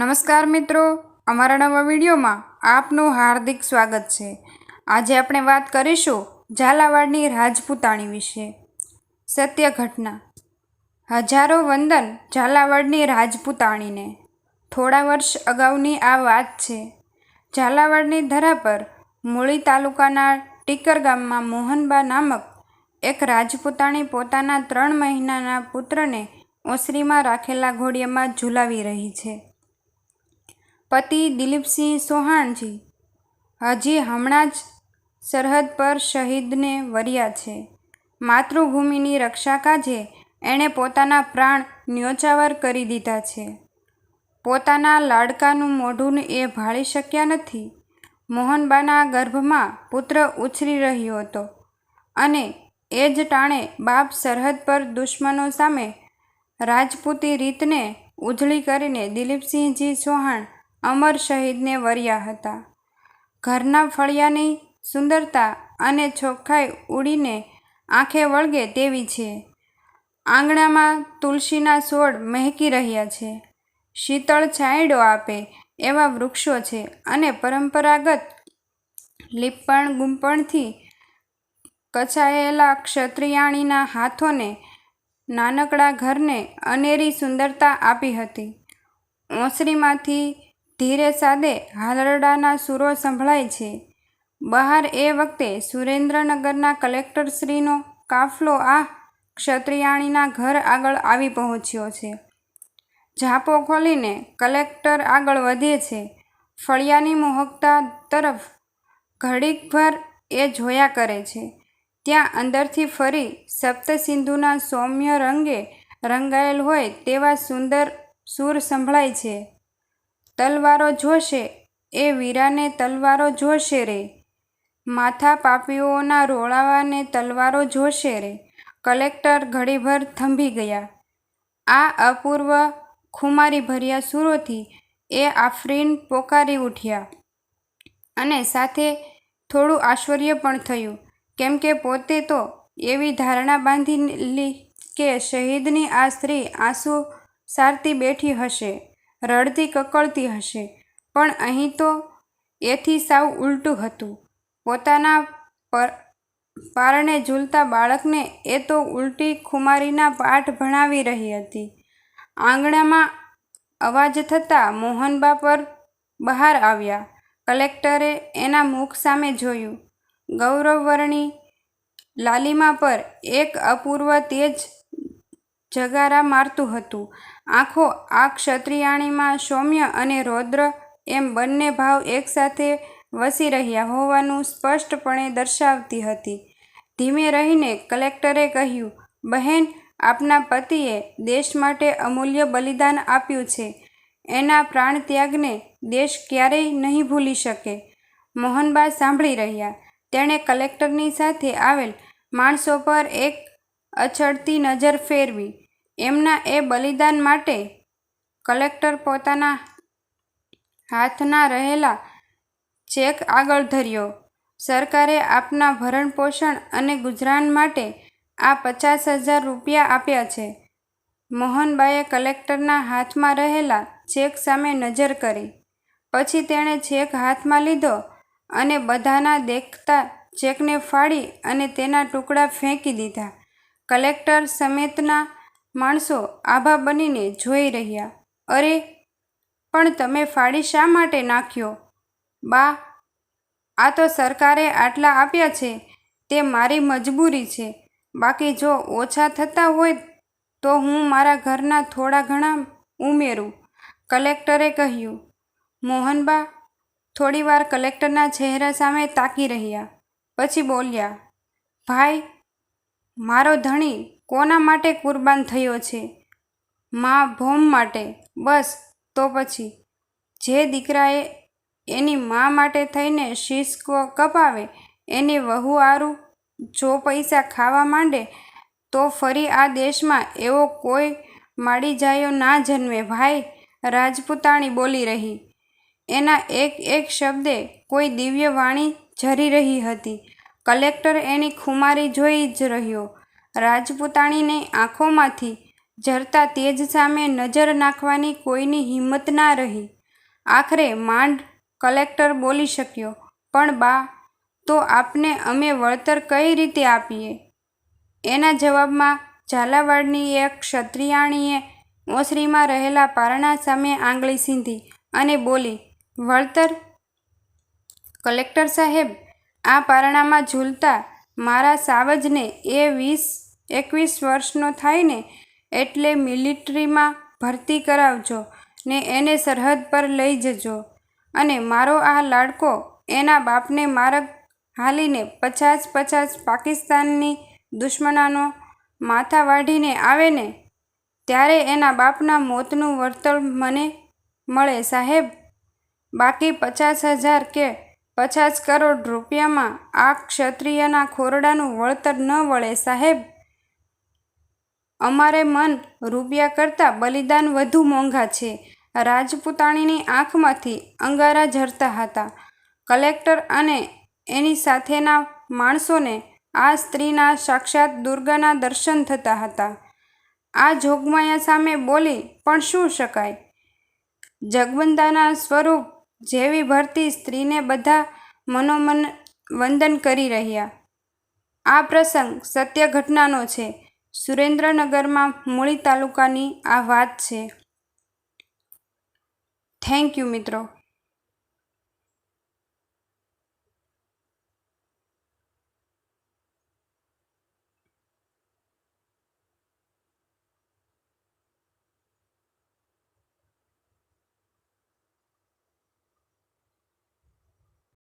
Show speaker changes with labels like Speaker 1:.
Speaker 1: નમસ્કાર મિત્રો. અમારા નવા વિડીયોમાં આપનું હાર્દિક સ્વાગત છે. આજે આપણે વાત કરીશું ઝાલાવાડની રાજપૂતાણી વિશે. સત્ય ઘટના. હજારો વંદન ઝાલાવાડની રાજપૂતાણીને. થોડા વર્ષ અગાઉની આ વાત છે. ઝાલાવાડની ધરા પર મૂળી તાલુકાના ટીકર ગામમાં મોહનબા નામક એક રાજપૂતાણી પોતાના ત્રણ મહિનાના પુત્રને ઓસરીમાં રાખેલા ઘોડિયામાં ઝૂલાવી રહી છે. પતિ દિલીપસિંહ સોહાણજી હજી હમણાં જ સરહદ પર શહીદને વર્યા છે. માતૃભૂમિની રક્ષા કાજે એણે પોતાના પ્રાણ ન્યોચાવર કરી દીધા છે. પોતાના લાડકાનું મોઢું એ ભાળી શક્યા નથી. મોહનબાના ગર્ભમાં પુત્ર ઉછરી રહ્યો હતો અને એ જ ટાણે બાપ સરહદ પર દુશ્મનો સામે રાજપૂતી રીતને ઉજળી કરીને દિલીપસિંહજી ચૌહાણ અમર શહીદને વર્યા હતા. ઘરના ફળિયાની સુંદરતા અને ચોખ્ખાઈ ઉડીને આંખે વળગે તેવી છે. આંગણામાં તુલસીના છોડ મહેકી રહ્યા છે. શીતળ છાંયડો આપે એવા વૃક્ષો છે અને પરંપરાગત લીપણ ગુંપણથી કચાયેલા ક્ષત્રિયાણીના હાથોને નાનકડા ઘરને અનેરી સુંદરતા આપી હતી. ઓસરીમાંથી ધીરે સાદે હાલરડાના સૂરો સંભળાય છે. બહાર એ વખતે સુરેન્દ્રનગરના કલેક્ટરશ્રીનો કાફલો આ ક્ષત્રિયાણીના ઘર આગળ આવી પહોંચ્યો છે. ઝાપો ખોલીને કલેક્ટર આગળ વધે છે. ફળિયાની મોહકતા તરફ ઘડીકભર એ જોયા કરે છે. ત્યાં અંદરથી ફરી સપ્તસિંધુના સૌમ્ય રંગે રંગાયેલ હોય તેવા સુંદર સૂર સંભળાય છે. તલવારો જોશે, એ વીરાને તલવારો જોશે રે. માથા પાપીઓના રોળાવાને તલવારો જોશે રે. કલેક્ટર ઘડીભર થંભી ગયા. આ અપૂર્વ ખુમારી ભર્યા સૂરોથી એ આફરીન પોકારી ઉઠ્યા. અને સાથે થોડું આશ્ચર્ય પણ થયું. કેમ કે પોતે તો એવી ધારણા બાંધેલી કે શહીદની આ સ્ત્રી આંસુ સારતી બેઠી હશે. રડતી કકળતી હશે. પણ અહીં તો એથી સાવ ઉલટું હતું. પોતાના પર, પારણે ઝૂલતા બાળકને એ તો ઉલટી ખુમારીના પાઠ ભણાવી રહી હતી. આંગણામાં અવાજ થતાં મોહનબા પર બહાર આવ્યા. કલેક્ટરે એના મુખ સામે જોયું. ગૌરવવર્ણી લાલિમા પર એક અપૂર્વ તેજ જગારા મારતું હતું. આંખો આ ક્ષત્રિયાણીમાં સૌમ્ય અને રૌદ્ર એમ બંને ભાવ એકસાથે વસી રહ્યા હોવાનું સ્પષ્ટપણે દર્શાવતી હતી. ધીમે રહીને કલેક્ટરે કહ્યું, બહેન, આપના પતિએ દેશ માટે અમૂલ્ય બલિદાન આપ્યું છે. એના પ્રાણ ત્યાગને દેશ ક્યારેય નહીં ભૂલી શકે. મોહનબા સાંભળી રહ્યા. તેણે કલેક્ટરની સાથે આવેલ માણસો પર એક અછડતી નજર ફેરવી. એમના એ બલિદાન માટે કલેક્ટર પોતાના હાથના રહેલા ચેક આગળ ધર્યો. સરકારે આપના ભરણપોષણ અને ગુજરાન માટે આ પચાસ હજાર રૂપિયા આપ્યા છે. મોહનબાએ કલેક્ટરના હાથમાં રહેલા ચેક સામે નજર કરી. પછી તેણે ચેક હાથમાં લીધો અને બધાના દેખતા ચેકને ફાડી અને તેના ટુકડા ફેંકી દીધા. કલેક્ટર સમેતના માણસો આભા બનીને જોઈ રહ્યા. અરે, પણ તમે ફાળી શા માટે નાખ્યો? બા, આ તો સરકારે આટલા આપ્યા છે, તે મારી મજબૂરી છે. બાકી જો ઓછા થતા હોય તો હું મારા ઘરના થોડા ઘણા ઉમેરું, કલેક્ટરે કહ્યું. મોહનબા થોડીવાર કલેક્ટરના ચહેરા સામે તાકી રહ્યા, પછી બોલ્યા, ભાઈ, મારો ધણી કોના માટે કુરબાન થયો છે? મા ભોમ માટે. બસ, તો પછી. જે દીકરાએ એની મા માટે થઈને શીશ કપાવે, એની વહુ આરું જો પૈસા ખાવા માંડે, તો ફરી આ દેશમાં એવો કોઈ માડી જાયો ના જન્મે. ભાઈ, રાજપૂતાણી બોલી રહી. એના એક એક શબ્દે કોઈ દિવ્ય વાણી ઝરી રહી હતી. કલેક્ટર એની ખુમારી જોઈ જ રહ્યો. રાજપૂતાણીની આંખોમાંથી ઝરતા તેજ સામે નજર નાખવાની કોઈની હિંમત ના રહી. આખરે માંડ કલેક્ટર બોલી શક્યો, પણ બા, તો આપને અમે વળતર કઈ રીતે આપીએ? એના જવાબમાં ઝાલાવાડની એક ક્ષત્રિયાણીએ ઓસરીમાં રહેલા પારણા સામે આંગળી સીંધી અને બોલી, વળતર? કલેક્ટર સાહેબ, આ પારણામાં ઝૂલતા મારા સાવજને એ વીસ એકવીસ વર્ષનો થાય ને એટલે મિલિટરીમાં ભરતી કરાવજો ને એને સરહદ પર લઈ જજો. અને મારો આ લાડકો એના બાપને માર્ગ હાલીને પચાસ પચાસ પાકિસ્તાનની દુશ્મનાનો માથા વાઢીને આવે ને, ત્યારે એના બાપના મોતનું વળતર મને મળે સાહેબ. બાકી પચાસ હજાર કે પચાસ કરોડ રૂપિયામાં આ ક્ષત્રિયના ખોરડાનું વળતર ન વળે સાહેબ. અમારે મન રૂપિયા કરતાં બલિદાન વધુ મોંઘા છે. રાજપૂતાણીની આંખમાંથી અંગારા ઝરતા હતા. કલેક્ટર અને એની સાથેના માણસોને આ સ્ત્રીના સાક્ષાત દુર્ગાના દર્શન થતા હતા. આ જોગમાયા સામે બોલી, પણ શું શકાય? જગવંદાના સ્વરૂપ જેવી ભરતી સ્ત્રીને બધા મનોમન વંદન કરી રહ્યા. આ પ્રસંગ સત્ય ઘટનાનો છે. સુરેન્દ્રનગરમાં મૂળી તાલુકાની આ વાત છે. થેન્ક યુ મિત્રો.